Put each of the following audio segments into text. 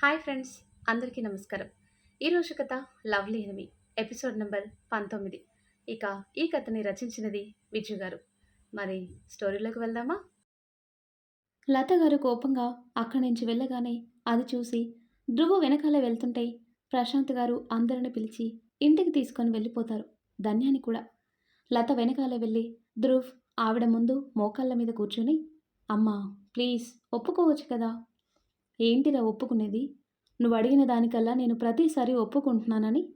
Hi friends అందరికీ నమస్కారం. ఈరోజు కథ లవ్లీ ఎనిమి ఎపిసోడ్ నెంబర్ పంతొమ్మిది. ఇక ఈ కథని రచించినది విజయ్ గారు. మరి స్టోరీలోకి వెళ్దామా? లత గారు కోపంగా అక్కడి నుంచి వెళ్ళగానే అది చూసి ధ్రువ వెనకాల వెళ్తుంటే ప్రశాంత్ గారు అందరిని పిలిచి ఇంటికి తీసుకొని వెళ్ళిపోతారు ధన్యాని కూడా. లత వెనకాల వెళ్ళి ధ్రువ్ ఆవిడ ముందు మోకాళ్ళ మీద కూర్చొని అమ్మా ప్లీజ్ ఒప్పుకోవచ్చు కదా ఏంటిరా ఒప్పుకునేది? నువ్వు అడిగిన దానికల్లా నేను ప్రతిసారి ఒప్పుకుంటున్నానని?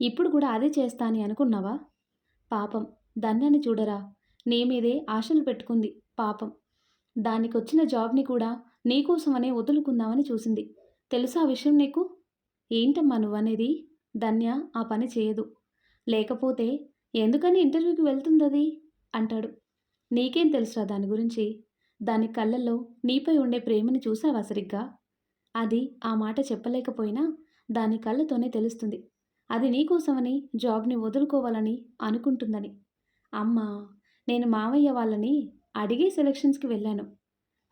ఇప్పుడు కూడా అదే చేస్తా అని అనుకున్నావా? పాపం ధన్యాన్ని చూడరా. నీ మీదే ఆశలు పెట్టుకుంది పాపం. దానికి వచ్చిన జాబ్ని కూడా నీకోసమనే వదులుకుందామని చూసింది. తెలుసా ఆ విషయం నీకు? ఏంటమ్మా నువ్వనేది? ధన్య ఆ పని చేయదు. లేకపోతే ఎందుకని ఇంటర్వ్యూకి వెళ్తుందది? అంటాడు. నీకేం తెలుసురా దాని గురించి? దాని కళ్ళల్లో నీపై ఉండే ప్రేమని చూసావా సరిగ్గా? అది ఆ మాట చెప్పలేకపోయినా దాని కళ్ళతోనే తెలుస్తుంది. అది నీకోసమని జాబ్ని వదులుకోవాలని అనుకుంటుందని. అమ్మా నేను మావయ్య వాళ్ళని అడిగే సెలక్షన్స్కి వెళ్ళాను.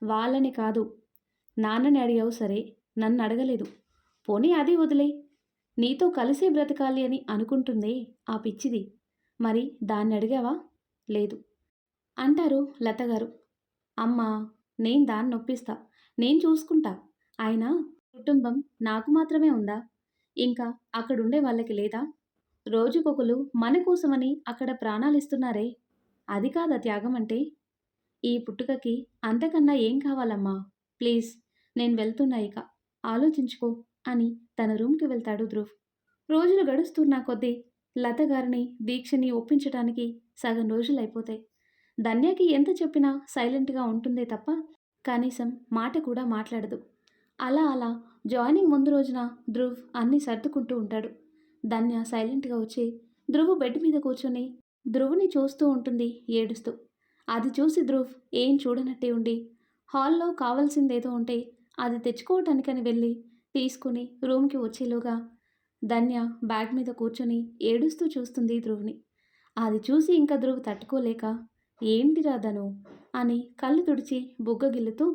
వాళ్ళని కాదు నాన్నని అడిగావు సరే నన్ను అడగలేదు. పోనీ అది వదిలే నీతో కలిసే బ్రతకాలి అని అనుకుంటుందే ఆ పిచ్చిది. మరి దాన్ని అడిగావా? లేదు. అంటారు లతగారు అమ్మా నేను దాన్ని నొప్పిస్తా. నేను చూసుకుంటా. అయినా కుటుంబం నాకు మాత్రమే ఉందా? ఇంకా అక్కడుండే వాళ్ళకి లేదా? రోజుకొకరు మన కోసమని అక్కడ ప్రాణాలిస్తున్నారే? అది కాదా త్యాగం అంటే? ఈ పుట్టుకకి అంతకన్నా ఏం కావాలమ్మా? ప్లీజ్ నేను వెళ్తున్నా ఇక. ఆలోచించుకో అని తన రూమ్కి వెళ్తాడు ధ్రువ్. రోజులు గడుస్తున్న కొద్దీ లత గారిని దీక్షని ఒప్పించటానికి సగం రోజులు అయిపోతాయి ధన్యకి ఎంత చెప్పినా సైలెంట్గా ఉంటుందే తప్ప కనీసం మాట కూడా మాట్లాడదు. అలా అలా జాయినింగ్ ముందు రోజున ధ్రువ్ అన్నీ సర్దుకుంటూ ఉంటాడు. ధన్య సైలెంట్గా వచ్చి ధ్రువ్ బెడ్ మీద కూర్చొని ధ్రువుని చూస్తూ ఉంటుంది ఏడుస్తూ. అది చూసి ధ్రువ్ ఏం చూడనట్టే ఉండి హాల్లో కావాల్సిందేదో ఉంటే అది తెచ్చుకోవటానికని వెళ్ళి తీసుకుని రూమ్కి వచ్చేలోగా ధన్య బ్యాగ్ మీద కూర్చొని ఏడుస్తూ చూస్తుంది ధ్రువ్ని. అది చూసి ఇంకా ధ్రువ్ తట్టుకోలేక ఏంటిరా ధను? అని కళ్ళు తుడిచి బుగ్గగిల్లుతూ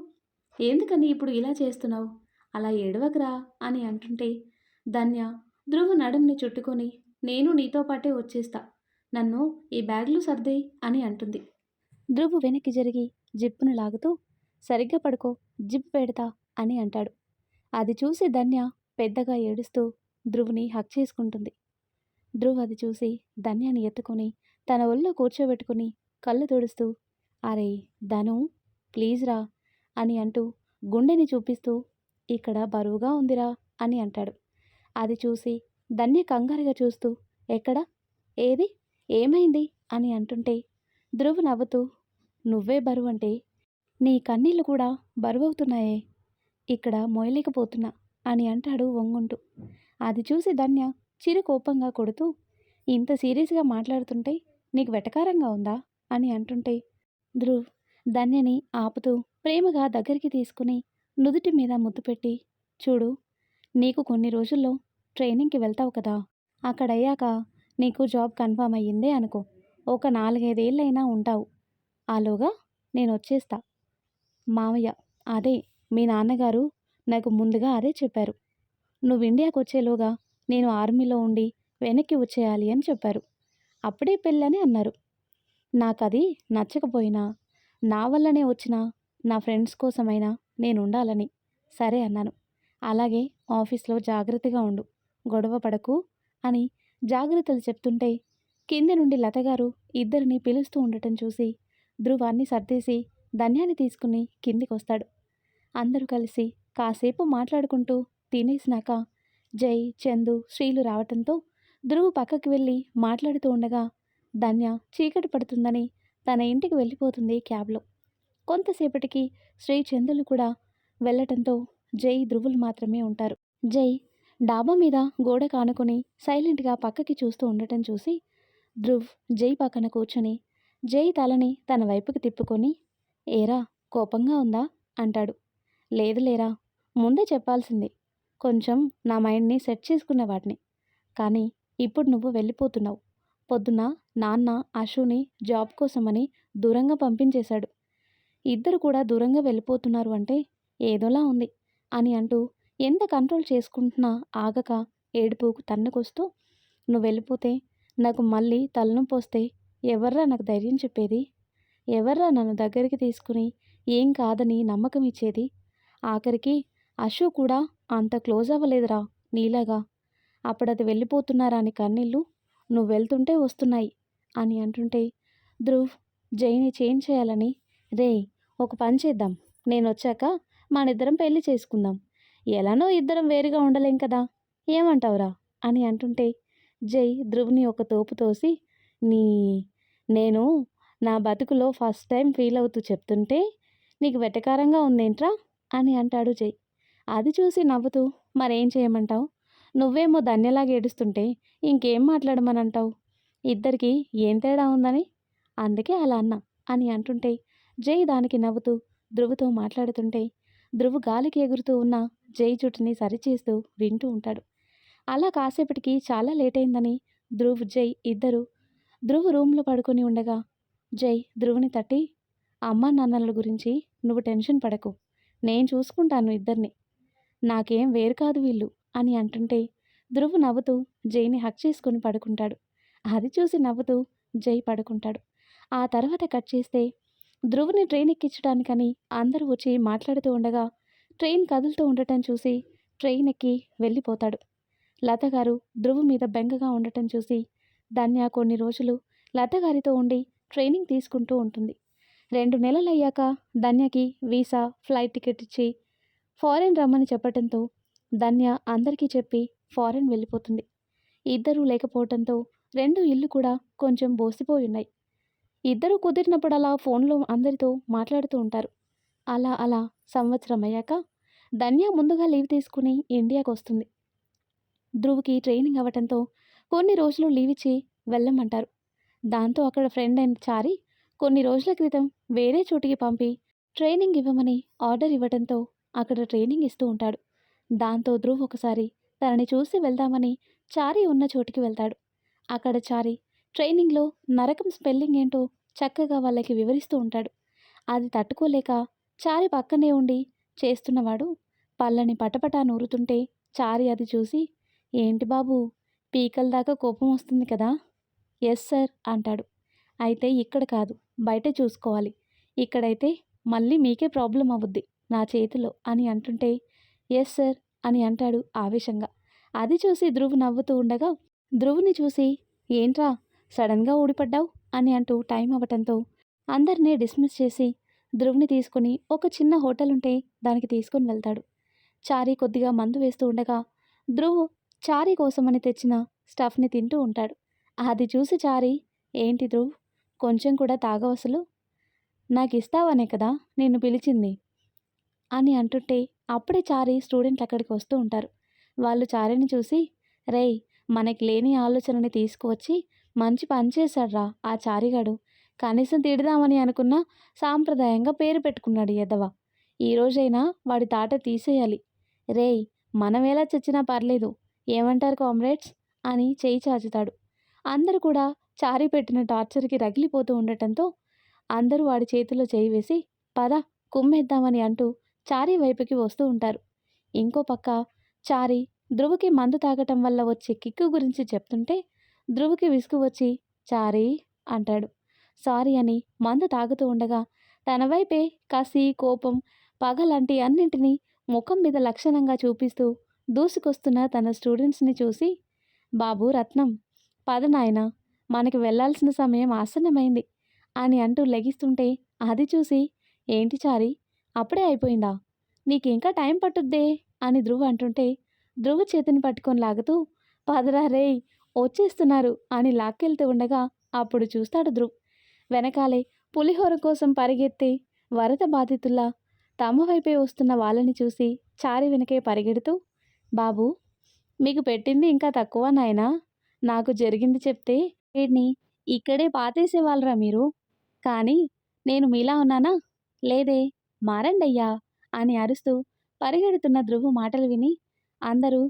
ఎందుకని ఇప్పుడు ఇలా చేస్తున్నావు? అలా ఏడవకరా అని అంటుంటే ధన్య ధ్రువ నడుంని చుట్టుకొని నేను నీతో పాటే వచ్చేస్తా. నన్ను ఈ బ్యాగ్లు సర్దే అని అంటుంది. ధ్రువు వెనక్కి జరిగి జిప్పును లాగుతూ సరిగ్గా పడుకో జిప్ పెడతా అని అంటాడు. అది చూసి ధన్య పెద్దగా ఏడుస్తూ ధ్రువుని హక్ చేసుకుంటుంది. ధ్రువ్ అది చూసి ధన్యాన్ని ఎత్తుకొని తన ఒళ్ళో కూర్చోబెట్టుకుని కళ్ళు తుడుస్తూ అరే ధను ప్లీజ్ రా అని అంటూ గుండెని చూపిస్తూ ఇక్కడ బరువుగా ఉందిరా అని అంటాడు. అది చూసి ధన్య కంగారుగా చూస్తూ ఎక్కడ? ఏది? ఏమైంది? అని అంటుంటే ధ్రువ్ నవ్వుతూ నువ్వే బరువు అంటే నీ కన్నీళ్ళు కూడా బరువవుతున్నాయే. ఇక్కడ మోయలేకపోతున్నా అని అంటాడు వంగుంటూ. అది చూసి ధన్య చిరు కోపంగా కొడుతూ ఇంత సీరియస్గా మాట్లాడుతుంటే నీకు వెటకారంగా ఉందా? అని అంటుంటే ధ్రువ్ ధన్యని ఆపుతూ ప్రేమగా దగ్గరికి తీసుకుని నుదుటి మీద ముద్దు పెట్టి చూడు నీకు కొన్ని రోజుల్లో ట్రైనింగ్కి వెళ్తావు కదా అక్కడయ్యాక నీకు జాబ్ కన్ఫామ్ అయ్యిందే అనుకో ఒక నాలుగైదేళ్ళైనా ఉంటావు. ఆలోగా నేను వచ్చేస్తా. మావయ్య అదే మీ నాన్నగారు నాకు ముందుగా అదే చెప్పారు. నువ్వు ఇండియాకు వచ్చేలోగా నేను ఆర్మీలో ఉండి వెనక్కి వచ్చేయాలి అని చెప్పారు. అప్పుడే పెళ్ళని అన్నారు. నాకది నచ్చకపోయినా నా వల్లనే వచ్చిన నా ఫ్రెండ్స్ కోసమైనా నేను ఉండాలని సరే అన్నాను. అలాగే ఆఫీస్లో జాగ్రత్తగా ఉండు. గొడవ పడకు అని జాగ్రత్తలు చెప్తుంటే కింది నుండి లతగారు ఇద్దరిని పిలుస్తూ ఉండటం చూసి ధ్రువాన్ని సర్దేసి ధన్యాన్ని తీసుకుని కిందికి వస్తాడు అందరూ కలిసి కాసేపు మాట్లాడుకుంటూ తినేసినాక జై చందు శ్రీలు రావటంతో ధ్రువు పక్కకి వెళ్ళి మాట్లాడుతూ ఉండగా ధన్య చీకటి పడుతుందని తన ఇంటికి వెళ్ళిపోతుంది క్యాబ్లో. కొంతసేపటికి శ్రీ చందులు కూడా వెళ్ళటంతో జై ధ్రువులు మాత్రమే ఉంటారు. జై డాబా మీద గోడ కానుకొని సైలెంట్గా పక్కకి చూస్తూ ఉండటం చూసి ధ్రువ్ జై పక్కన కూర్చొని జై తలని తన వైపుకి తిప్పుకొని ఏరా కోపంగా ఉందా? అంటాడు. లేదు లేరా ముందే చెప్పాల్సింది. కొంచెం నా మైండ్ని సెట్ చేసుకున్న వాటిని. కానీ ఇప్పుడు నువ్వు వెళ్ళిపోతున్నావు. పొద్దున నాన్న అశుని జాబ్ కోసమని దూరంగా పంపించేశాడు. ఇద్దరు కూడా దూరంగా వెళ్ళిపోతున్నారు అంటే ఏదోలా ఉంది అని అంటూ ఎంత కంట్రోల్ చేసుకుంటున్నా ఆగక ఏడుపు తన్నుకొస్తూ నువ్వు వెళ్ళిపోతే నాకు మళ్ళీ తలనొప్పి వస్తే ఎవర్రా నాకు ధైర్యం చెప్పేది? ఎవర్రా నన్ను దగ్గరికి తీసుకుని ఏం కాదని నమ్మకం ఇచ్చేది? ఆఖరికి అశు కూడా అంత క్లోజ్ అవ్వలేదురా నీలాగా. అప్పుడది వెళ్ళిపోతున్నారా అని కన్నీళ్ళు నువ్వు వెళ్తుంటే వస్తున్నాయి అని అంటుంటే ధ్రువ్ జైని చేంజ్ చేయాలని రే ఒక పని చేద్దాం. నేను వచ్చాక మనిద్దరం పెళ్ళి చేసుకుందాం. ఎలానో ఇద్దరం వేరుగా ఉండలేం కదా. ఏమంటావురా? అని అంటుంటే జై ధ్రువ్ని ఒక తోపు తోసి నీ నేను నా బతుకులో ఫస్ట్ టైం ఫీల్ అవుతూ చెప్తుంటే నీకు వెటకారంగా ఉందేంట్రా? అని అంటాడు జై. అది చూసి నవ్వుతూ మరేం చేయమంటావు? నువ్వేమో ధన్యలాగా ఏడుస్తుంటే ఇంకేం మాట్లాడమనంటావు? ఇద్దరికి ఏం తేడా ఉందని? అందుకే అలా అన్నా అని అంటుంటే జై దానికి నవ్వుతూ ధ్రువుతో మాట్లాడుతుంటే ధ్రువు గాలికి ఎగురుతూ ఉన్న జై జుట్టుని సరిచేస్తూ వింటూ ఉంటాడు. అలా కాసేపటికి చాలా లేట్ అయిందని ధ్రువ్ జై ఇద్దరు ధ్రువ్ రూమ్లో పడుకొని ఉండగా జై ధ్రువుని తట్టి అమ్మ నాన్నల గురించి నువ్వు టెన్షన్ పడకు నేను చూసుకుంటాను ఇద్దరిని. నాకేం వేరు కాదు వీళ్ళు అని అంటుంటే ధ్రువ్ నవ్వుతూ జైని హక్ చేసుకొని పడుకుంటాడు. అది చూసి నవ్వుతూ జై పడుకుంటాడు. ఆ తర్వాత కట్ చేస్తే ధ్రువుని ట్రైన్ ఎక్కించడానికని అందరూ వచ్చి మాట్లాడుతూ ఉండగా ట్రైన్ కదులుతూ ఉండటం చూసి ట్రైన్ ఎక్కి వెళ్ళిపోతాడు. లతగారు ధ్రువు మీద బెంగగా ఉండటం చూసి ధన్య కొన్ని రోజులు లతగారితో ఉండి ట్రైనింగ్ తీసుకుంటూ ఉంటుంది. రెండు నెలలు అయ్యాక ధన్యకి వీసా ఫ్లైట్ టికెట్ ఇచ్చి ఫారెన్ రమ్మని చెప్పడంతో ధన్య అందరికీ చెప్పి ఫారెన్ వెళ్ళిపోతుంది. ఇద్దరూ లేకపోవడంతో రెండు ఇల్లు కూడా కొంచెం బోసిపోయి ఉన్నాయి. ఇద్దరు కుదిరినప్పుడల్లా ఫోన్లో అందరితో మాట్లాడుతూ ఉంటారు. అలా అలా సంవత్సరం అయ్యాక ధన్య ముందుగా లీవ్ తీసుకుని ఇండియాకు వస్తుంది. ధ్రువ్కి ట్రైనింగ్ అవ్వటంతో కొన్ని రోజులు లీవ్ ఇచ్చి వెళ్ళమంటారు. దాంతో అక్కడ ఫ్రెండ్ అయిన చారి కొన్ని రోజుల క్రితం వేరే చోటికి పంపి ట్రైనింగ్ ఇవ్వమని ఆర్డర్ ఇవ్వడంతో అక్కడ ట్రైనింగ్ ఇస్తూ ఉంటాడు. దాంతో ధ్రువ్ ఒకసారి తనని చూసి వెళ్దామని చారి ఉన్న చోటికి వెళ్తాడు. అక్కడ చారి ట్రైనింగ్లో నరకం స్పెల్లింగ్ ఏంటో చక్కగా వాళ్ళకి వివరిస్తూ ఉంటాడు. అది తట్టుకోలేక చారి పక్కనే ఉండి చేస్తున్నవాడు పళ్ళని పటపటా నూరుతుంటే చారి అది చూసి ఏంటి బాబు పీకల దాకా కోపం వస్తుంది కదా? ఎస్ సార్ అంటాడు. అయితే ఇక్కడ కాదు బయట చూసుకోవాలి. ఇక్కడైతే మళ్ళీ మీకే ప్రాబ్లం అవుద్ది నా చేతిలో అని అంటుంటే ఎస్ సార్ అని అంటాడు ఆవేశంగా. అది చూసి ధ్రువ్ నవ్వుతూ ఉండగా ధ్రువుని చూసి ఏంట్రా సడన్గా ఊడిపడ్డావు అని అంటూ టైం అవ్వటంతో అందరినీ డిస్మిస్ చేసి ధ్రువ్ని తీసుకుని ఒక చిన్న హోటల్ ఉంటే దానికి తీసుకొని వెళ్తాడు. చారీ కొద్దిగా మందు వేస్తూ ఉండగా ధ్రువ్ చారీ కోసమని తెచ్చిన స్టఫ్ని తింటూ ఉంటాడు. అది చూసి చారీ ఏంటి ధ్రువ్? కొంచెం కూడా తాగవసలు నాకు ఇస్తావనే కదా నిన్ను పిలిచింది అని అంటుంటే అప్పుడే చారీ స్టూడెంట్లు అక్కడికి వస్తూ ఉంటారు. వాళ్ళు చారీని చూసి రేయ్ మనకి లేని ఆలోచనని తీసుకువచ్చి మంచి పని చేశాడ్రా ఆ చారిగాడు. కనీసం తిడదామని అనుకున్న సాంప్రదాయంగా పేరు పెట్టుకున్నాడు ఎదవ ఈ రోజైనా వాడి తాట తీసేయాలి. రేయ్ మనం ఎలా చచ్చినా పర్లేదు. ఏమంటారు కామ్రేడ్స్? అని చేయి చాచుతాడు. అందరూ కూడా చారి పెట్టిన టార్చర్కి రగిలిపోతూ ఉండటంతో అందరూ వాడి చేతిలో చేయి వేసి పద కుమ్మేద్దామని అంటూ చారీ వైపుకి వస్తూ ఉంటారు. ఇంకో పక్క చారి ధ్రువకి మందు తాగటం వల్ల వచ్చే కిక్కు గురించి చెప్తుంటే ధ్రువుకి విసుగు వచ్చి చారీ అంటాడు. సారీ అని మందు తాగుతూ ఉండగా తన వైపే కసి కోపం పగ లాంటి అన్నింటినీ ముఖం మీద లక్షణంగా చూపిస్తూ దూసుకొస్తున్న తన స్టూడెంట్స్ని చూసి బాబు రత్నం పద నాయన మనకి వెళ్ళాల్సిన సమయం ఆసన్నమైంది అని అంటూ లెగిస్తుంటే అది చూసి ఏంటి చారి అప్పుడే అయిపోయిందా? నీకింకా టైం పట్టుద్దే అని ధ్రువ అంటుంటే ధ్రువ చేతిని పట్టుకొని లాగుతూ పదరా రేయ్ వచ్చేస్తున్నారు అని లాక్కెళ్తూ ఉండగా అప్పుడు చూస్తాడు ధ్రువ్. వెనకాలే పులిహోర కోసం పరిగెత్తి వరద బాధితుల్లా తమ వైపే వస్తున్న వాళ్ళని చూసి చారి వెనకే పరిగెడుతూ బాబు మీకు పెట్టింది ఇంకా తక్కువ నాయనా? నాకు జరిగింది చెప్తే వీడిని ఇక్కడే పాతేసేవాళ్ళరా మీరు? కానీ నేను మీలా ఉన్నానా? లేదే మారండయ్యా అని అరుస్తూ పరిగెడుతున్న ధ్రువు మాటలు విని అందరూ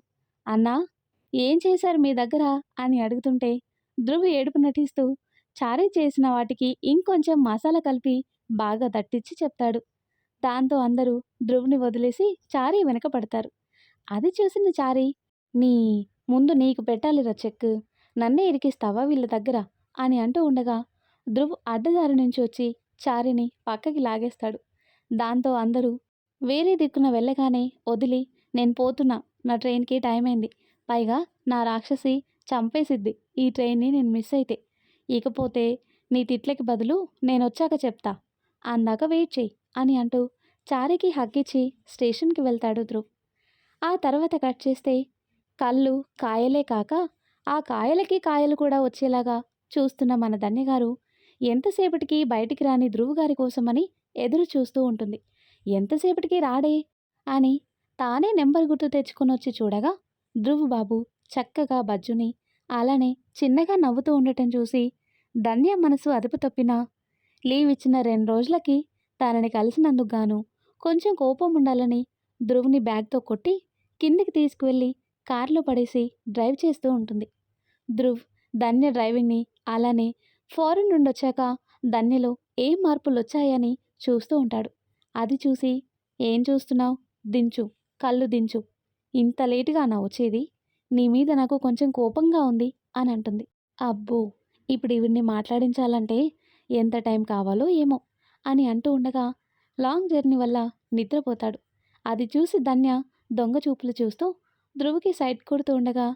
అన్నా ఏం చేశారు మీ దగ్గర? అని అడుగుతుంటే ధృవ్ ఏడుపు నటిస్తూ చారీ చేసిన వాటికి ఇంకొంచెం మసాలా కలిపి బాగా దట్టించి చెప్తాడు. దాంతో అందరూ ధ్రువ్ని వదిలేసి చారీ వెనక పడతారు. అది చూసిన చారీ నీ ముందు నీకు పెట్టాలిరా చెక్ నన్నే ఇరికిస్తావా వీళ్ళ దగ్గర? అని అంటూ ఉండగా ధ్రువ్ అడ్డదారి నుంచి వచ్చి చారిని పక్కకి లాగేస్తాడు. దాంతో అందరూ వేరే దిక్కున వెళ్ళగానే వదిలి నేను పోతున్నా నా ట్రైన్కి టైం అయింది. పైగా నా రాక్షసి చంపేసిద్ది ఈ ట్రైన్ని నేను మిస్ అయితే. ఇకపోతే నీ తిట్లకి బదులు నేను వచ్చాక చెప్తా. అందాక వెయిట్ చెయ్యి అని అంటూ చారికి హక్కిచ్చి స్టేషన్కి వెళ్తాడు ధ్రువ్. ఆ తర్వాత కట్ చేస్తే కళ్ళు కాయలే కాక ఆ కాయలకి కాయలు కూడా వచ్చేలాగా చూస్తున్న మన ధన్యగారు ఎంతసేపటికి బయటికి రాని ధ్రువ్ గారి కోసమని ఎదురు చూస్తూ ఉంటుంది. ఎంతసేపటికి రాడే అని తానే నెంబర్ గుర్తు తెచ్చుకొని వచ్చి చూడగా ధ్రువ్ బాబు చక్కగా బజ్జుని అలానే చిన్నగా నవ్వుతూ ఉండటం చూసి ధన్య మనసు అదుపు తప్పినా లీవ్ ఇచ్చిన రెండు రోజులకి తనని కలిసినందుకు గాను కొంచెం కోపం ఉండాలని ధ్రువ్ని బ్యాగ్తో కొట్టి కిందికి తీసుకువెళ్ళి కారులో పడేసి డ్రైవ్ చేస్తూ ఉంటుంది. ధ్రువ్ ధన్య డ్రైవింగ్ని అలానే ఫారెన్ నుండి వచ్చాక ధన్యలో ఏం మార్పులు వచ్చాయని చూస్తూ ఉంటాడు. అది చూసి ఏం చూస్తున్నావు? దించు కళ్ళు దించు ఇంత లేటుగా నా వచ్చేది? నీ మీద నాకు కొంచెం కోపంగా ఉంది అని అంటుంది. అబ్బో! ఇప్పుడు ఇవన్నీ మాట్లాడించాలంటే ఎంత టైం కావాలో ఏమో అని అంటూ ఉండగా లాంగ్ జర్నీ వల్ల నిద్రపోతాడు. అది చూసి ధన్య దొంగ చూపులు చూస్తూ ధ్రువుకి సైట్ కొడుతూ ఉండగా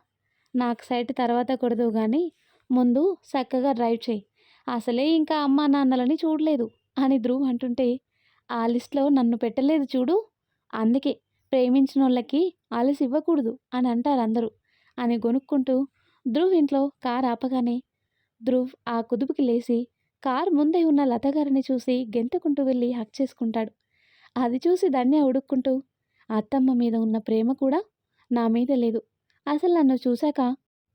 నాకు సైట్ తర్వాత కొడదు కానీ ముందు చక్కగా డ్రైవ్ చేయి. అసలే ఇంకా అమ్మా నాన్నలని చూడలేదు అని ధ్రువ్ అంటుంటే ఆ లిస్ట్లో నన్ను పెట్టలేదు చూడు అందుకే ప్రేమించిన వాళ్ళకి ఆలసి ఇవ్వకూడదు అని అంటారు అందరూ. అని గొనుక్కుంటూ ధ్రువ్ ఇంట్లో కార్ ఆపగానే ధ్రువ్ ఆ కుదుపుకి లేచి కార్ ముందే ఉన్న లత గారిని చూసి గెంతుకుంటూ వెళ్ళి హక్ చేసుకుంటాడు. అది చూసి ధన్య ఉడుక్కుంటూ అత్తమ్మ మీద ఉన్న ప్రేమ కూడా నా మీద లేదు. అసలు నన్ను చూశాక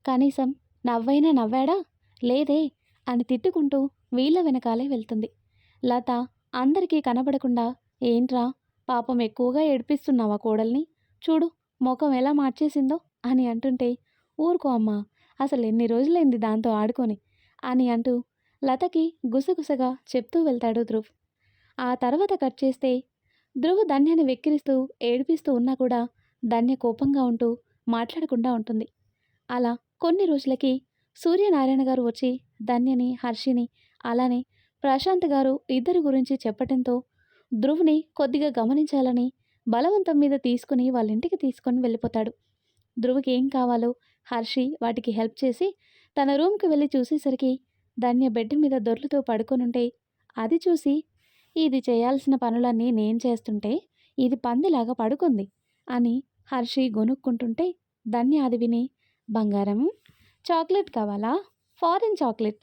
కనీసం నవ్వైనా నవ్వాడా? లేదే అని తిట్టుకుంటూ వీళ్ళ వెనకాలే వెళ్తుంది. లత అందరికీ కనబడకుండా ఏంట్రా? పాపం ఎక్కువగా ఏడిపిస్తున్నావా కోడల్ని? చూడు ముఖం ఎలా మార్చేసిందో అని అంటుంటే ఊరుకో అమ్మా అసలు ఎన్ని రోజులైంది దాంతో ఆడుకొని? అని అంటూ లతకి గుసగుసగా చెప్తూ వెళ్తాడు ధ్రువ్. ఆ తర్వాత కట్ చేస్తే ధ్రువ్ ధన్యని వెక్కిరిస్తూ ఏడిపిస్తూ ఉన్నా కూడా ధన్య కోపంగా ఉంటూ మాట్లాడకుండా ఉంటుంది. అలా కొన్ని రోజులకి సూర్యనారాయణ గారు వచ్చి ధన్యని హర్షిని అలానే ప్రశాంత్ గారు ఇద్దరి గురించి చెప్పటంతో ధ్రువ్ని కొద్దిగా గమనించాలని బలవంతం మీద తీసుకుని వాళ్ళ ఇంటికి తీసుకొని వెళ్ళిపోతాడు. ధ్రువ్కి ఏం కావాలో హర్షి వాటికి హెల్ప్ చేసి తన రూమ్కి వెళ్ళి చూసేసరికి ధన్య బెడ్ మీద దొర్లుతూ పడుకొనుంటే అది చూసి ఇది చేయాల్సిన పనులన్నీ నేను చేస్తుంటే ఇది పందిలాగా పడుకుంది అని హర్షి గొనుక్కుంటుంటే ధన్య అది విని బంగారం చాక్లెట్ కావాలా? Foreign chocolate.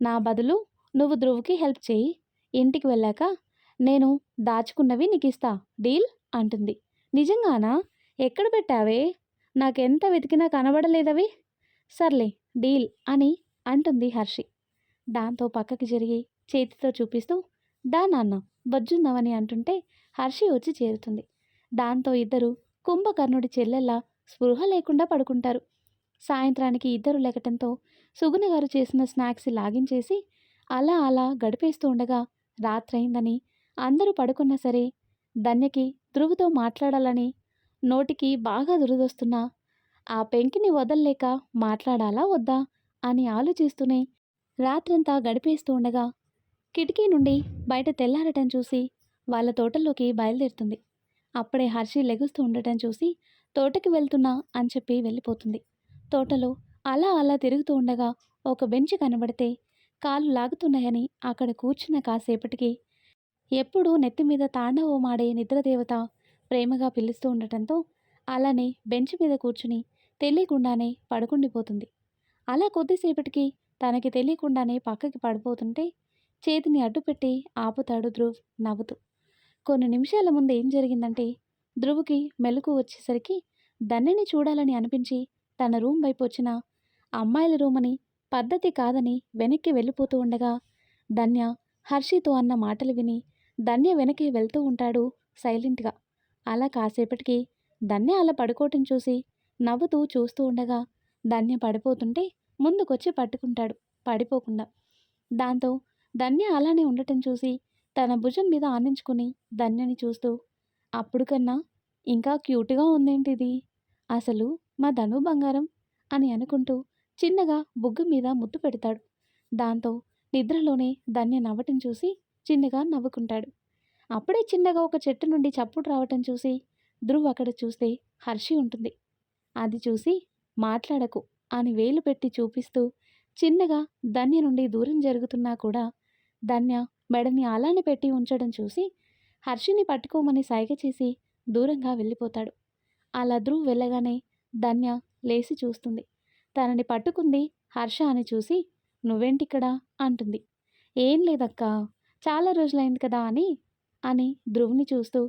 నా బదులు నువ్వు ధ్రువుకి హెల్ప్ చేయి. ఇంటికి వెళ్ళాక నేను దాచుకున్నవి నీకు ఇస్తా డీల్? అంటుంది. నిజంగానా? ఎక్కడ పెట్టావే? నాకెంత వెతికినా కనబడలేదవి? సర్లే డీల్ అని అంటుంది హర్షి. దాంతో పక్కకి జరిగి చేతితో చూపిస్తూ దా నాన్న బజ్జుందామని అంటుంటే హర్షి వచ్చి చేరుతుంది. దాంతో ఇద్దరు కుంభకర్ణుడి చెల్లెల్లా స్పృహ లేకుండా పడుకుంటారు. సాయంత్రానికి ఇద్దరు లెగటంతో సుగుణ గారు చేసిన స్నాక్స్ లాగించేసి అలా అలా గడిపేస్తూ ఉండగా రాత్రైందని అందరూ పడుకున్నా సరే ధన్యకి ధ్రువుతో మాట్లాడాలని నోటికి బాగా దురదొస్తున్నా ఆ పెంకిని వదల్లేక మాట్లాడాలా వద్దా అని ఆలోచిస్తూనే రాత్రంతా గడిపేస్తూ ఉండగా కిటికీ నుండి బయట తెల్లారటం చూసి వాళ్ళ తోటలోకి బయలుదేరుతుంది. అప్పుడే హర్షి లెగుస్తూ ఉండటం చూసి తోటకి వెళ్తున్నా అని చెప్పి వెళ్ళిపోతుంది. తోటలో అలా అలా తిరుగుతూ ఉండగా ఒక బెంచ్ కనబడితే కాళ్ళు లాగుతున్నాయని అక్కడ కూర్చున్న కాసేపటికి ఎప్పుడూ నెత్తి మీద తాండవమాడే నిద్రదేవత ప్రేమగా పిలుస్తూ ఉండటంతో అలానే బెంచ్ మీద కూర్చుని తెలియకుండానే పడుకుండిపోతుంది. అలా కొద్దిసేపటికి తనకి తెలియకుండానే పక్కకి పడిపోతుంటే చేతిని అడ్డుపెట్టి ఆపుతాడు ధ్రువ్ నవ్వుతూ. కొన్ని నిమిషాల ముందు ఏం జరిగిందంటే ధ్రువుకి మెలకు వచ్చేసరికి దన్నెని చూడాలని అనిపించి తన రూమ్ వైపు వచ్చిన అమ్మాయిల రూమ్ అని పద్ధతి కాదని వెనక్కి వెళ్ళిపోతూ ఉండగా ధన్య హర్షితో అన్న మాటలు విని ధన్య వెనక్కి వెళ్తూ ఉంటాడు సైలెంట్గా అలా కాసేపటికి ధన్య అలా పడుకోవటం చూసి నవ్వుతూ చూస్తూ ఉండగా ధన్య పడిపోతుంటే ముందుకొచ్చి పట్టుకుంటాడు పడిపోకుండా దాంతో ధన్య అలానే ఉండటం చూసి తన భుజం మీద ఆనించుకుని ధన్యని చూస్తూ అప్పుడు కన్నా ఇంకా క్యూట్‌గా ఉందేంటిది? అసలు మా ధను బంగారం అని అనుకుంటూ చిన్నగా బొగ్గు మీద ముద్దు పెడతాడు. దాంతో నిద్రలోనే ధన్య నవ్వటం చూసి చిన్నగా నవ్వుకుంటాడు. అప్పుడే చిన్నగా ఒక చెట్టు నుండి చప్పుడు రావటం చూసి ధ్రువ్ అక్కడ చూస్తే హర్షి ఉంటుంది. అది చూసి మాట్లాడకు అని వేలు పెట్టి చూపిస్తూ చిన్నగా ధన్య నుండి దూరం జరుగుతున్నా కూడా ధన్య మెడని అలానే పెట్టి ఉంచడం చూసి హర్షిని పట్టుకోమని సైగ చేసి దూరంగా వెళ్ళిపోతాడు. అలా ధ్రువ్ వెళ్ళగానే ధన్య లేచి చూస్తుంది. తనని పట్టుకుంది హర్ష అని చూసి నువ్వేంటిక్కడా అంటుంది. ఏం లేదక్కా చాలా రోజులైంది కదా అని అని ధ్రువుని చూస్తూ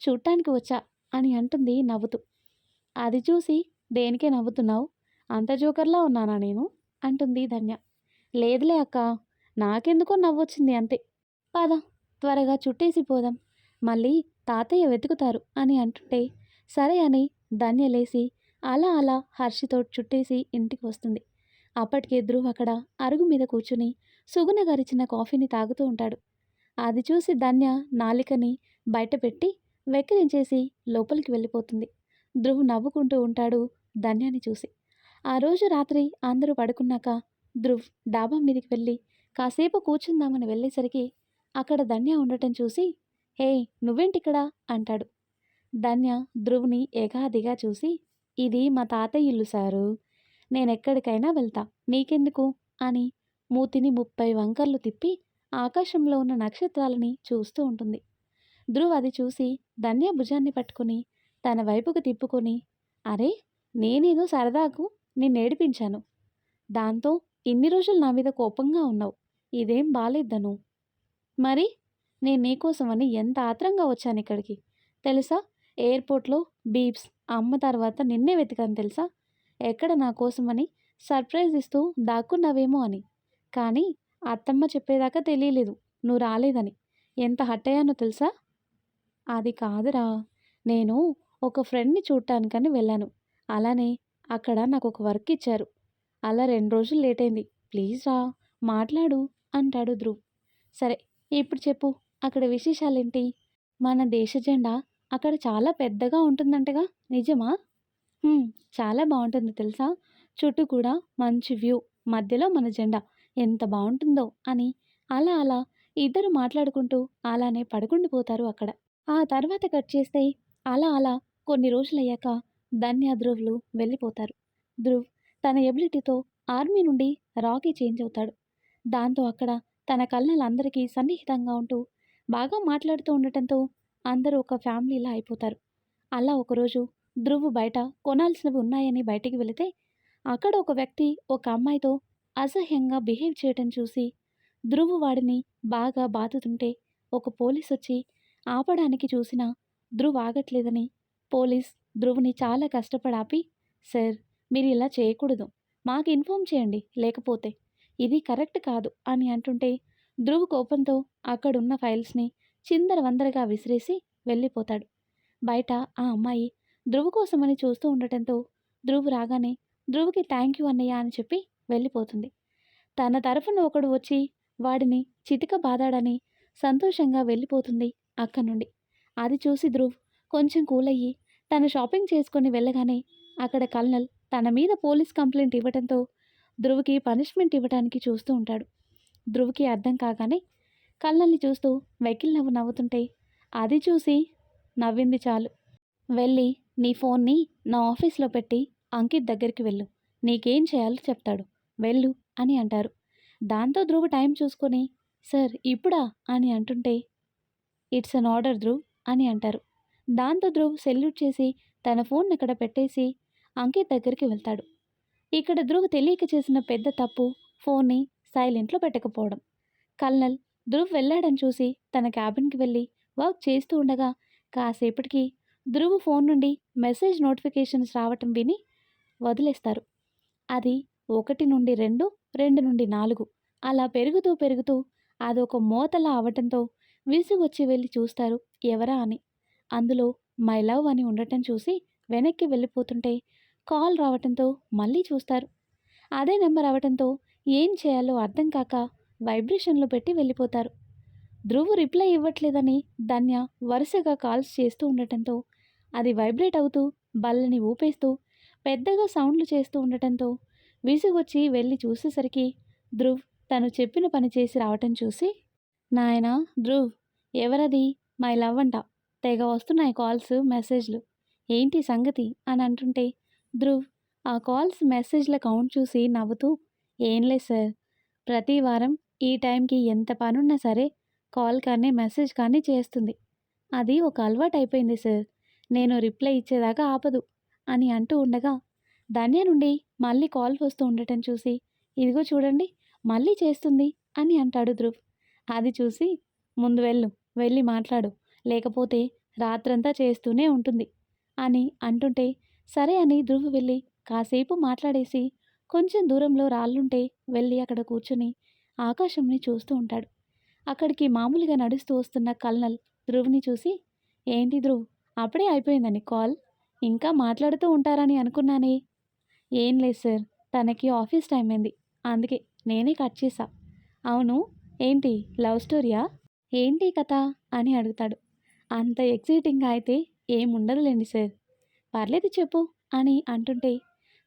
చూడటానికి వచ్చా అని అంటుంది నవ్వుతూ. అది చూసి దేనికే నవ్వుతున్నావు అంత జోకర్లా ఉన్నానా నేను అంటుంది ధన్య. లేదులే అక్క నాకెందుకో నవ్వొచ్చింది అంతే. పద త్వరగా చుట్టేసి పోదాం మళ్ళీ తాతయ్య వెతుకుతారు అని అంటుంటే సరే అని ధన్య లేసి అలా అలా హర్షితో చుట్టేసి ఇంటికి వస్తుంది. అప్పటికే ధ్రువ్ అక్కడ అరుగు మీద కూర్చుని సుగుణ గరిచిన కాఫీని తాగుతూ ఉంటాడు. అది చూసి ధన్య నాలికని బయటపెట్టి వెక్కిరించేసి లోపలికి వెళ్ళిపోతుంది. ధ్రువ్ నవ్వుకుంటూ ఉంటాడు ధన్యని చూసి. ఆ రోజు రాత్రి అందరూ పడుకున్నాక ధ్రువ్ డాబా మీదికి వెళ్ళి కాసేపు కూర్చుందామని వెళ్ళేసరికి అక్కడ ధన్య ఉండటం చూసి హే నువ్వేంటిక్కడ అంటాడు. ధన్య ధ్రువ్ని ఎగాదిగా చూసి ఇది మా తాతయ్య ఇల్లు సారు నేనెక్కడికైనా వెళ్తా నీకెందుకు అని మూతిని ముప్పై వంకర్లు తిప్పి ఆకాశంలో ఉన్న నక్షత్రాలని చూస్తూ ఉంటుంది. ధ్రువ్ అది చూసి ధన్య భుజాన్ని పట్టుకుని తన వైపుకు తిప్పుకొని అరే నేనేదో సరదాకు నిన్నేడిపించాను. దాంతో ఇన్ని రోజులు నా మీద కోపంగా ఉన్నావు. ఇదేం బాలేద్దను మరి నేను నీకోసమని ఎంత ఆత్రంగా వచ్చాను ఇక్కడికి తెలుసా ఎయిర్‌పోర్ట్‌లో బీప్స్ అమ్మ తర్వాత నిన్నే వెతికాను తెలుసా? ఎక్కడ నా కోసమని సర్ప్రైజ్ ఇస్తూ దాక్కున్నావేమో అని. కానీ అత్తమ్మ చెప్పేదాకా తెలియలేదు నువ్వు రాలేదని. ఎంత హట్టయ్యానో తెలుసా? అది కాదురా నేను ఒక ఫ్రెండ్‌ని చూడటానికని వెళ్ళాను. అలానే అక్కడ నాకు ఒక వర్క్ ఇచ్చారు. అలా రెండు రోజులు లేట్ అయింది ప్లీజ్ రా మాట్లాడు అంటాడు ధ్రువ్. సరే ఇప్పుడు చెప్పు అక్కడ విశేషాలేంటి? మన దేశ జెండా అక్కడ చాలా పెద్దగా ఉంటుందంటగా నిజమా? చాలా బాగుంటుంది తెలుసా? చుట్టూ కూడా మంచి వ్యూ. మధ్యలో మన జెండా ఎంత బాగుంటుందో అని అలా అలా ఇద్దరు మాట్లాడుకుంటూ అలానే పడుకుండిపోతారు అక్కడ. ఆ తర్వాత కట్ చేస్తే అలా అలా కొన్ని రోజులయ్యాక ధన్య, ధ్రువ్‌లు వెళ్ళిపోతారు. ధ్రువ్ తన ఎబిలిటీతో ఆర్మీ నుండి రాకీ చేంజ్ అవుతాడు. దాంతో అక్కడ తన కల్నల్ సన్నిహితంగా ఉంటూ బాగా మాట్లాడుతూ ఉండటంతో అందరూ ఒక ఫ్యామిలీలా అయిపోతారు. అలా ఒకరోజు ధ్రువ్ బయట కొనాల్సినవి ఉన్నాయని బయటికి వెళితే అక్కడ ఒక వ్యక్తి ఒక అమ్మాయితో అసహ్యంగా బిహేవ్ చేయటం చూసి ధ్రువు వాడిని బాగా బాదుతుంటే ఒక పోలీస్ వచ్చి ఆపడానికి చూసినా ధ్రువ్ ఆగట్లేదని పోలీస్ ధ్రువుని చాలా కష్టపడాపి సార్ మీరు ఇలా చేయకూడదు. మాకు ఇన్ఫార్మ్ చేయండి లేకపోతే. ఇది కరెక్ట్ కాదు అని అంటుంటే ధ్రువ్ కోపంతో అక్కడున్న ఫైల్స్‌ని చిందరవందరగా విసిరేసి వెళ్ళిపోతాడు. బయట ఆ అమ్మాయి ధ్రువ్ కోసమని చూస్తూ ఉండటంతో ధ్రువ్ రాగానే ధ్రువ్‌కి థ్యాంక్ యూ అన్నయ్య అని చెప్పి వెళ్ళిపోతుంది. తన తరఫున ఒకడు వచ్చి వాడిని చితిక బాదాడని సంతోషంగా వెళ్ళిపోతుంది అక్కడి నుండి. అది చూసి ధ్రువ్ కొంచెం కూలయ్యి తను షాపింగ్ చేసుకొని వెళ్ళగానే అక్కడ కల్నల్ తన మీద పోలీస్ కంప్లైంట్ ఇవ్వటంతో ధ్రువ్‌కి పనిష్మెంట్ ఇవ్వటానికి చూస్తూ ఉంటాడు. ధ్రువ్‌కి అర్థం కాగానే కల్నల్‌ని చూస్తూ వెకిల్ నవ్వు నవ్వుతుంటే అది చూసి నవ్వింది చాలు. వెళ్ళి నీ ఫోన్ని నా ఆఫీస్‌లో పెట్టి అంకిత్ దగ్గరికి వెళ్ళు. నీకేం చేయాలో చెప్తాడు. వెళ్ళు అని అంటారు. దాంతో ధ్రువ్ టైం చూసుకొని సార్ ఇప్పుడా అని అంటుంటే ఇట్స్ అన్ ఆర్డర్ ధ్రువ్ అని అంటారు. దాంతో ధ్రువ్ సెల్యూట్ చేసి తన ఫోన్ ఇక్కడ పెట్టేసి అంకిత్ దగ్గరికి వెళ్తాడు. ఇక్కడ ధ్రువ్ తెలియక చేసిన పెద్ద తప్పు ఫోన్ని సైలెంట్లో పెట్టకపోవడం. కల్నల్ ధ్రువ్ వెళ్ళాడని చూసి తన క్యాబిన్‌కి వెళ్ళి వర్క్ చేస్తూ ఉండగా కాసేపటికి ధ్రువ్ ఫోన్ నుండి మెసేజ్ నోటిఫికేషన్స్ రావటం విని వదిలేస్తారు. అది ఒకటి నుండి రెండు, రెండు నుండి నాలుగు అలా పెరుగుతూ పెరుగుతూ అదొక మోతలా అవటంతో విసుగొచ్చి వెళ్ళి చూస్తారు ఎవరా అని. అందులో మై లవ్ అని ఉండటం చూసి వెనక్కి వెళ్ళిపోతుంటే కాల్ రావటంతో మళ్ళీ చూస్తారు. అదే నెంబర్ అవటంతో ఏం చేయాలో అర్థం కాక వైబ్రేషన్‌లో పెట్టి వెళ్ళిపోతారు. ధ్రువ్ రిప్లై ఇవ్వట్లేదని ధన్య వరుసగా కాల్స్ చేస్తూ ఉండటంతో అది వైబ్రేట్ అవుతూ బల్లని ఊపేస్తూ పెద్దగా సౌండ్లు చేస్తూ ఉండటంతో విసుగొచ్చి వెళ్ళి చూసేసరికి ధ్రువ్ తను చెప్పిన పని చేసి రావటం చూసి నాయనా ధ్రువ్ ఎవరది? మై లవ్ అంట. తెగ వస్తున్నాయి కాల్స్ మెసేజ్లు. ఏంటి సంగతి? అని అంటుంటే ధ్రువ్ ఆ కాల్స్ మెసేజ్ల కౌంట్ చూసి నవ్వుతూ ఏం లేదు సార్. ప్రతి వారం ఈ టైంకి ఎంత పనున్నా సరే కాల్ కానీ మెసేజ్ కానీ చేస్తుంది. అది ఒక అలవాటు అయిపోయింది సార్. నేను రిప్లై ఇచ్చేదాకా ఆపదు అని అంటూ ఉండగా ధన్య నుండి మళ్ళీ కాల్ వస్తూ ఉండటం చూసి ఇదిగో చూడండి మళ్ళీ చేస్తుంది అని అంటాడు ధ్రువ్. అది చూసి ముందు వెళ్ళు వెళ్ళి మాట్లాడు లేకపోతే రాత్రంతా చేస్తూనే ఉంటుంది అని అంటుంటే సరే అని ధ్రువ్ వెళ్ళి కాసేపు మాట్లాడేసి కొంచెం దూరంలో రాళ్ళుంటే వెళ్ళి అక్కడ కూర్చుని ఆకాశంని చూస్తూ ఉంటాడు. అక్కడికి మామూలుగా నడుస్తూ వస్తున్న కల్నల్ ధ్రువ్ని చూసి ఏంటి ధ్రువ్ అప్పుడే అయిపోయిందని కాల్? ఇంకా మాట్లాడుతూ ఉంటారని అనుకున్నానే ఏం లేదు సార్. తనకి ఆఫీస్ టైం అయింది. అందుకే నేనే కట్ చేసా అవును ఏంటి? లవ్ స్టోరీయా? ఏంటి కథ? అని అడుగుతాడు. అంత ఎక్సైటింగ్గా అయితే ఏముండదులేండి సార్. పర్లేదు చెప్పు అని అంటుంటే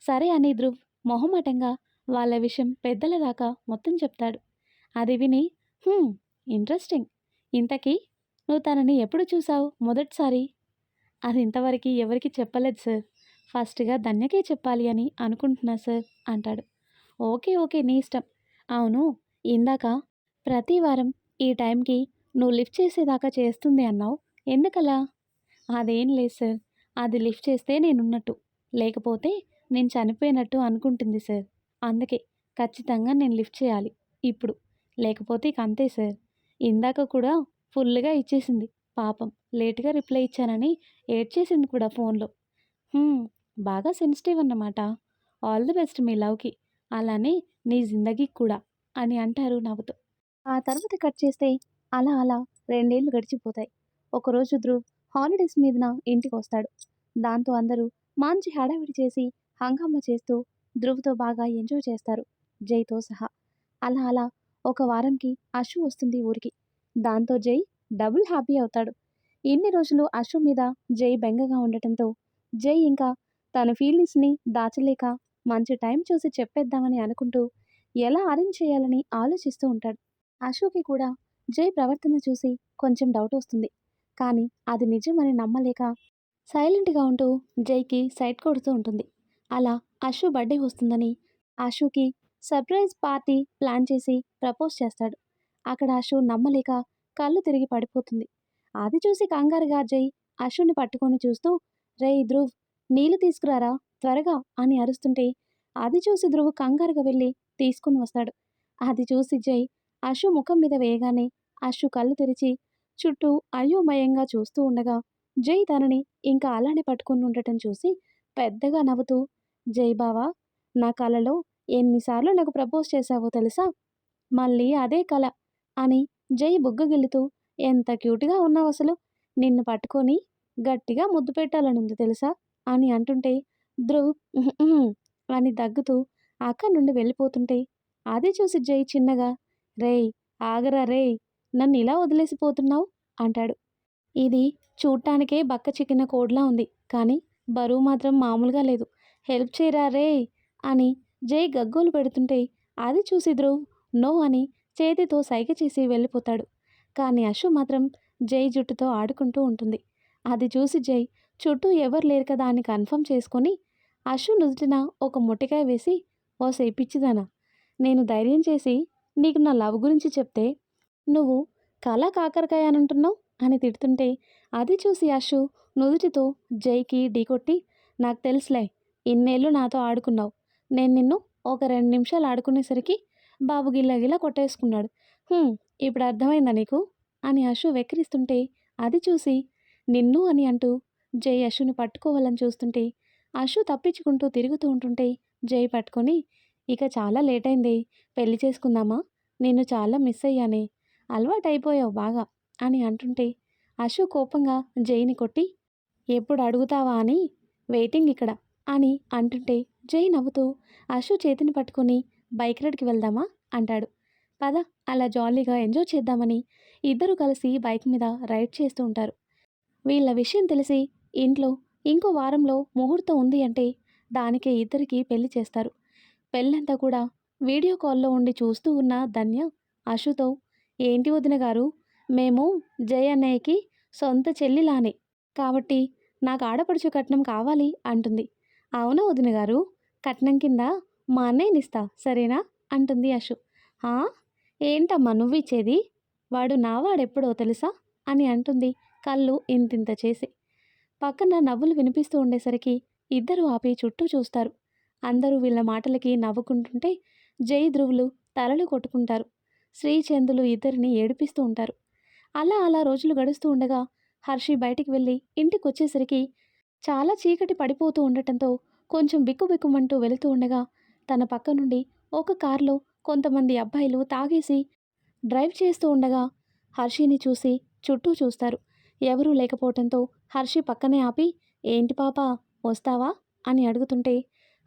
సరే అని ధ్రువ్ మొహమాటంగా వాళ్ళ విషయం పెద్దల దాకా మొత్తం చెప్తాడు. అది విని ఇంట్రెస్టింగ్. ఇంతకీ నువ్వు తనని ఎప్పుడు చూసావు మొదటిసారి? అది ఇంతవరకు ఎవరికి చెప్పలేదు సార్. ఫస్ట్గా ధన్యకే చెప్పాలి అని అనుకుంటున్నా సార్ అంటాడు. ఓకే ఓకే నీ ఇష్టం. అవును ఇందాక ప్రతి వారం ఈ టైంకి నువ్వు లిఫ్ట్ చేసేదాకా చేస్తుంది అన్నావు. ఎందుకలా? అదేం లేదు సార్ అది లిఫ్ట్ చేస్తే నేనున్నట్టు. లేకపోతే నేను చనిపోయినట్టు అనుకుంటుంది సార్. అందుకే ఖచ్చితంగా నేను లిఫ్ట్ చేయాలి ఇప్పుడు. లేకపోతే ఇక అంతే సార్. ఇందాక కూడా ఫుల్గా ఇచ్చేసింది పాపం. లేటుగా రిప్లై ఇచ్చానని ఏడ్చేసింది కూడా ఫోన్లో. బాగా సెన్సిటివ్ అన్నమాట. ఆల్ ది బెస్ట్ మీ లవ్కి. అలానే నీ జిందగీకి కూడా అని అంటారు నవ్వుతూ. ఆ తర్వాత కట్ చేస్తే అలా అలా రెండేళ్ళు గడిచిపోతాయి. ఒకరోజు ధ్రువ్ హాలిడేస్ మీదన ఇంటికి వస్తాడు. దాంతో అందరూ మంచి హడావిడి చేసి హంగామా చేస్తూ ధ్రువ్తో బాగా ఎంజాయ్ చేస్తారు. జైతో సహా. అలా అలా ఒక వారంకి అశు వస్తుంది ఊరికి. దాంతో జై డబుల్ హ్యాపీ అవుతాడు. ఇన్ని రోజులు అశు మీద జై బెంగగా ఉండటంతో జై ఇంకా తన ఫీలింగ్స్ని దాచలేక మంచి టైం చూసి చెప్పేద్దామని అనుకుంటూ ఎలా అరేంజ్ చేయాలని ఆలోచిస్తూ ఉంటాడు. అశోకి కూడా జై ప్రవర్తన చూసి కొంచెం డౌట్ వస్తుంది. కానీ అది నిజమని నమ్మలేక సైలెంట్గా ఉంటూ జైకి సైట్ కొడుతూ ఉంటుంది. అలా అశు బర్త్డే వస్తుందని అశుకి సర్ప్రైజ్ పార్టీ ప్లాన్ చేసి ప్రపోజ్ చేస్తాడు. అక్కడ అశు నమ్మలేక కళ్ళు తిరిగి పడిపోతుంది. అది చూసి కంగారుగా జై అశుని పట్టుకొని చూస్తూ రే ధ్రువ్ నీళ్ళు తీసుకురారా? త్వరగా అని అరుస్తుంటే అది చూసి ధ్రువ్ కంగారుగా వెళ్ళి తీసుకుని వస్తాడు. అది చూసి జై అశు ముఖం మీద వేయగానే అశు కళ్ళు తెరిచి చుట్టూ అయోమయంగా చూస్తూ ఉండగా జై తనని ఇంకా అలానే పట్టుకుని ఉండటం చూసి పెద్దగా నవ్వుతూ జై బావా నా కలలో ఎన్నిసార్లు నాకు ప్రపోజ్ చేశావో తెలుసా? మళ్ళీ అదే కల అని జై బుగ్గగిల్లుతూ ఎంత క్యూట్గా ఉన్నావు అసలు నిన్ను పట్టుకొని గట్టిగా ముద్దు పెట్టాలనుంది తెలుసా? అని అంటుంటే ధ్రువ్ అని దగ్గుతూ అక్కడి నుండి వెళ్ళిపోతుంటే అది చూసి జై చిన్నగా రేయ్ ఆగరా రేయ్ నన్ను ఇలా వదిలేసిపోతున్నావు? అంటాడు. ఇది చూడటానికే బక్క చిక్కిన కోడ్లా ఉంది కానీ బరువు మాత్రం మామూలుగా లేదు. హెల్ప్ చేయరా రే అని జై గగ్గోలు పెడుతుంటే అది చూసి ధ్రువ్ నో అని చేతితో సైగ చేసి వెళ్ళిపోతాడు. కానీ అశు మాత్రం జై జుట్టుతో ఆడుకుంటూ ఉంటుంది. అది చూసి జై చుట్టూ ఎవరు లేరు కదా అని కన్ఫర్మ్ చేసుకొని అశు నుదుటిన ఒక మొట్టికాయ వేసి ఓ సేపిచ్చిదానా నేను ధైర్యం చేసి నీకు నా లవ్ గురించి చెప్తే నువ్వు కళ కాకరకాయ అని అంటున్నావు అని తిడుతుంటే అది చూసి అశు నుదుటితో జైకి ఢీకొట్టి నాకు తెలుసులే ఇన్నేళ్ళు నాతో ఆడుకున్నావు. నేను నిన్ను ఒక రెండు నిమిషాలు ఆడుకునేసరికి బాబు గిల్లగిలా కొట్టేసుకున్నాడు. ఇప్పుడు అర్థమైందా నీకు? అని అశు వెక్కిరిస్తుంటే అది చూసి నిన్ను అని అంటూ జై అశుని పట్టుకోవాలని చూస్తుంటే అశు తప్పించుకుంటూ తిరుగుతూ ఉంటుంటే జై పట్టుకొని ఇక చాలా లేట్ అయింది పెళ్ళి చేసుకుందామా? నిన్ను చాలా మిస్ అయ్యానే అలవాటైపోయావు బాగా అని అంటుంటే అశు కోపంగా జైని కొట్టి ఎప్పుడు అడుగుతావా అని? వెయిటింగ్ ఇక్కడ అని అంటుంటే జై నవ్వుతూ అశు చేతిని పట్టుకొని బైక్ రైడ్కి వెళ్దామా? అంటాడు. పద అలా జాలీగా ఎంజాయ్ చేద్దామని ఇద్దరు కలిసి బైక్ మీద రైడ్ చేస్తూ ఉంటారు. వీళ్ళ విషయం తెలిసి ఇంట్లో ఇంకో వారంలో ముహూర్తం ఉంది అంటే దానికే ఇద్దరికి పెళ్ళి చేస్తారు. పెళ్ళంతా కూడా వీడియో కాల్లో ఉండి చూస్తూ ఉన్న ధన్య అశుతో ఏంటి వదిన గారు? మేము జయ అన్నయ్యకి సొంత చెల్లిలానే. కాబట్టి నాకు ఆడపడుచు కట్నం కావాలి అంటుంది. అవునా వదిన గారు? కట్నం కింద మా అన్నయ్యనిస్తా సరేనా? అంటుంది అశు. "ఆ? ఏంటమ్మా నువ్వు ఇచ్చేది వాడు నావాడెప్పుడో తెలుసా? అని అంటుంది కళ్ళు ఇంతింత చేసి. పక్కన నవ్వులు వినిపిస్తూ ఉండేసరికి ఇద్దరు ఆపి చుట్టూ చూస్తారు. అందరూ వీళ్ళ మాటలకి నవ్వుకుంటుంటే జై ధ్రువులు తలలు కొట్టుకుంటారు. శ్రీచందులు ఇద్దరిని ఏడిపిస్తూ ఉంటారు. అలా అలా రోజులు గడుస్తూ ఉండగా హర్షి బయటికి వెళ్ళి ఇంటికి వచ్చేసరికి చాలా చీకటి పడిపోతూ ఉండటంతో కొంచెం బిక్కుబిక్కుమంటూ వెళుతూ ఉండగా తన పక్క నుండి ఒక కారులో కొంతమంది అబ్బాయిలు తాగేసి డ్రైవ్ చేస్తూ ఉండగా హర్షిని చూసి చుట్టూ చూస్తారు. ఎవరూ లేకపోవటంతో హర్షి పక్కనే ఆపి ఏంటి పాప వస్తావా? అని అడుగుతుంటే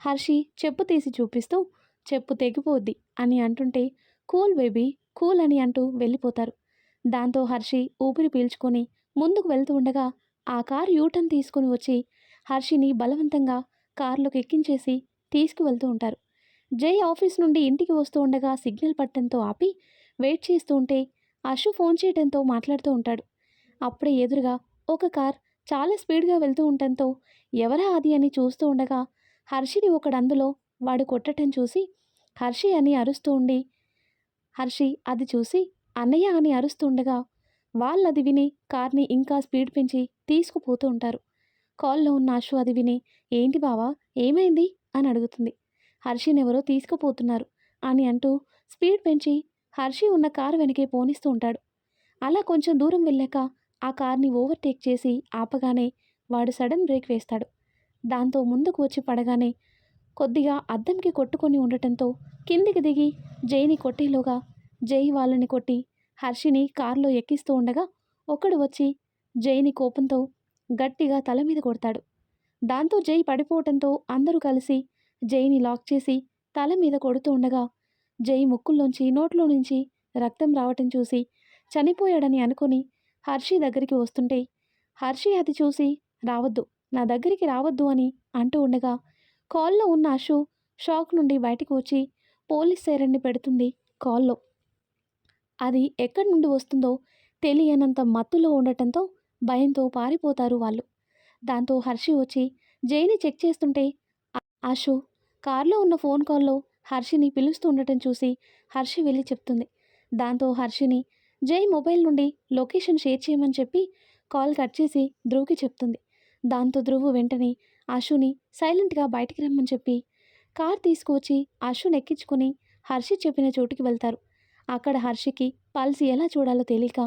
హర్షి చెప్పు తీసి చూపిస్తూ చెప్పు తెగిపోద్ది అని అంటుంటే కూల్ బేబీ కూల్ అని అంటూ వెళ్ళిపోతారు. దాంతో హర్షి ఊపిరి పీల్చుకొని ముందుకు వెళ్తూ ఉండగా ఆ కారు యూటర్న్ తీసుకుని వచ్చి హర్షిని బలవంతంగా కారులోకి ఎక్కించేసి తీసుకువెళ్తూ ఉంటారు. జై ఆఫీస్ నుండి ఇంటికి వస్తూ ఉండగా సిగ్నల్ పట్టడంతో ఆపి వెయిట్ చేస్తూ ఉంటే అషు ఫోన్ చేయడంతో మాట్లాడుతూ ఉంటాడు. అప్పుడే ఎదురుగా ఒక కార్ చాలా స్పీడ్గా వెళ్తూ ఉండటంతో ఎవరా అది అని చూస్తూ ఉండగా హర్షిని ఒకడందులో వాడు కొట్టడం చూసి హర్షి అని అరుస్తూ ఉండి హర్షి అది చూసి అన్నయ్య అని అరుస్తూ ఉండగా వాళ్ళది విని కార్ని ఇంకా స్పీడ్ పెంచి తీసుకుపోతూ ఉంటారు. కాల్లో ఉన్న అశు అది విని ఏంటి బావా ఏమైంది? అని అడుగుతుంది. హర్షిని ఎవరో తీసుకుపోతున్నారు అని అంటూ స్పీడ్ పెంచి హర్షి ఉన్న కారు వెనకే పోనిస్తూ ఉంటాడు. అలా కొంచెం దూరం వెళ్ళాక ఆ కార్ని ఓవర్టేక్ చేసి ఆపగానే వాడు సడన్ బ్రేక్ వేస్తాడు. దాంతో ముందుకు వచ్చి పడగానే కొద్దిగా అద్దంకి కొట్టుకొని ఉండటంతో కిందికి దిగి జైని కొట్టేలోగా జై వాళ్ళని కొట్టి హర్షిని కారులో ఎక్కిస్తూ ఉండగా ఒకడు వచ్చి జైని కోపంతో గట్టిగా తల మీద కొడతాడు. దాంతో జై పడిపోవటంతో అందరూ కలిసి జైని లాక్ చేసి తల మీద కొడుతూ ఉండగా జై ముక్కుల్లోంచి నోట్లో నుంచి రక్తం రావటం చూసి చనిపోయాడని అనుకుని హర్షి దగ్గరికి వస్తుంటే హర్షి అది చూసి రావద్దు. నా దగ్గరికి రావద్దు అని అంటూ ఉండగా కాల్లో ఉన్న అశు షాక్ నుండి బయటకు వచ్చి పోలీస్ సైరన్ని పెడుతుంది కాల్లో. అది ఎక్కడి నుండి వస్తుందో తెలియనంత మత్తులో ఉండటంతో భయంతో పారిపోతారు వాళ్ళు. దాంతో హర్షి వచ్చి జైని చెక్ చేస్తుంటే అ- కారులో ఉన్న ఫోన్ కాల్లో హర్షిని పిలుస్తూ ఉండటం చూసి హర్షి వెళ్ళి చెప్తుంది. దాంతో హర్షిని జై మొబైల్ నుండి లొకేషన్ షేర్ చేయమని చెప్పి కాల్ కట్ చేసి ధ్రువ్కి చెప్తుంది. దాంతో ధ్రువ్ వెంటనే అశుని సైలెంట్గా బయటికి రమ్మని చెప్పి కార్ తీసుకువచ్చి అశుని ఎక్కించుకుని హర్షి చెప్పిన చోటుకి వెళ్తారు. అక్కడ హర్షికి పల్స్ ఎలా చూడాలో తెలియక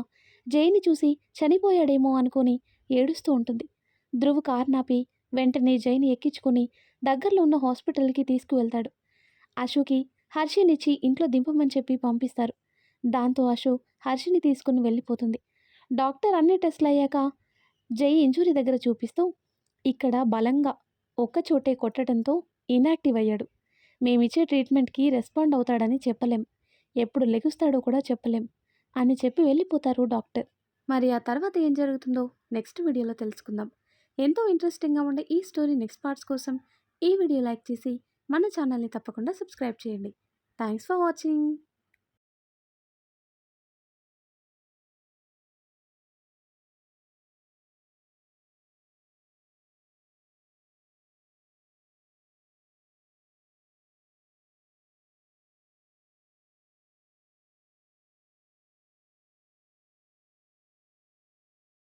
జైని చూసి చనిపోయాడేమో అనుకొని ఏడుస్తూ ఉంటుంది. ధ్రువ్ కార్ నాపి వెంటనే జైని ఎక్కించుకుని దగ్గరలో ఉన్న హాస్పిటల్కి తీసుకువెళ్తాడు. అశుకి హర్షినిచ్చి ఇంట్లో దింపమని చెప్పి పంపిస్తారు. దాంతో అశు హర్షిని తీసుకుని వెళ్ళిపోతుంది. డాక్టర్ అన్ని టెస్ట్లు అయ్యాక జై ఇంజురీ దగ్గర చూపిస్తూ ఇక్కడ బలంగా ఒక్కచోటే కొట్టడంతో ఇనాక్టివ్ అయ్యాడు. మేమిచ్చే ట్రీట్మెంట్కి రెస్పాండ్ అవుతాడని చెప్పలేం. ఎప్పుడు లెగుస్తాడో కూడా చెప్పలేం అని చెప్పి వెళ్ళిపోతారు డాక్టర్. మరి ఆ తర్వాత ఏం జరుగుతుందో నెక్స్ట్ వీడియోలో తెలుసుకుందాం. ఎంతో ఇంట్రెస్టింగ్గా ఉండే ఈ స్టోరీ నెక్స్ట్ పార్ట్స్ కోసం ఈ వీడియో లైక్ చేసి మన ఛానల్ని తప్పకుండా సబ్స్క్రైబ్ చేయండి. Thanks for watching.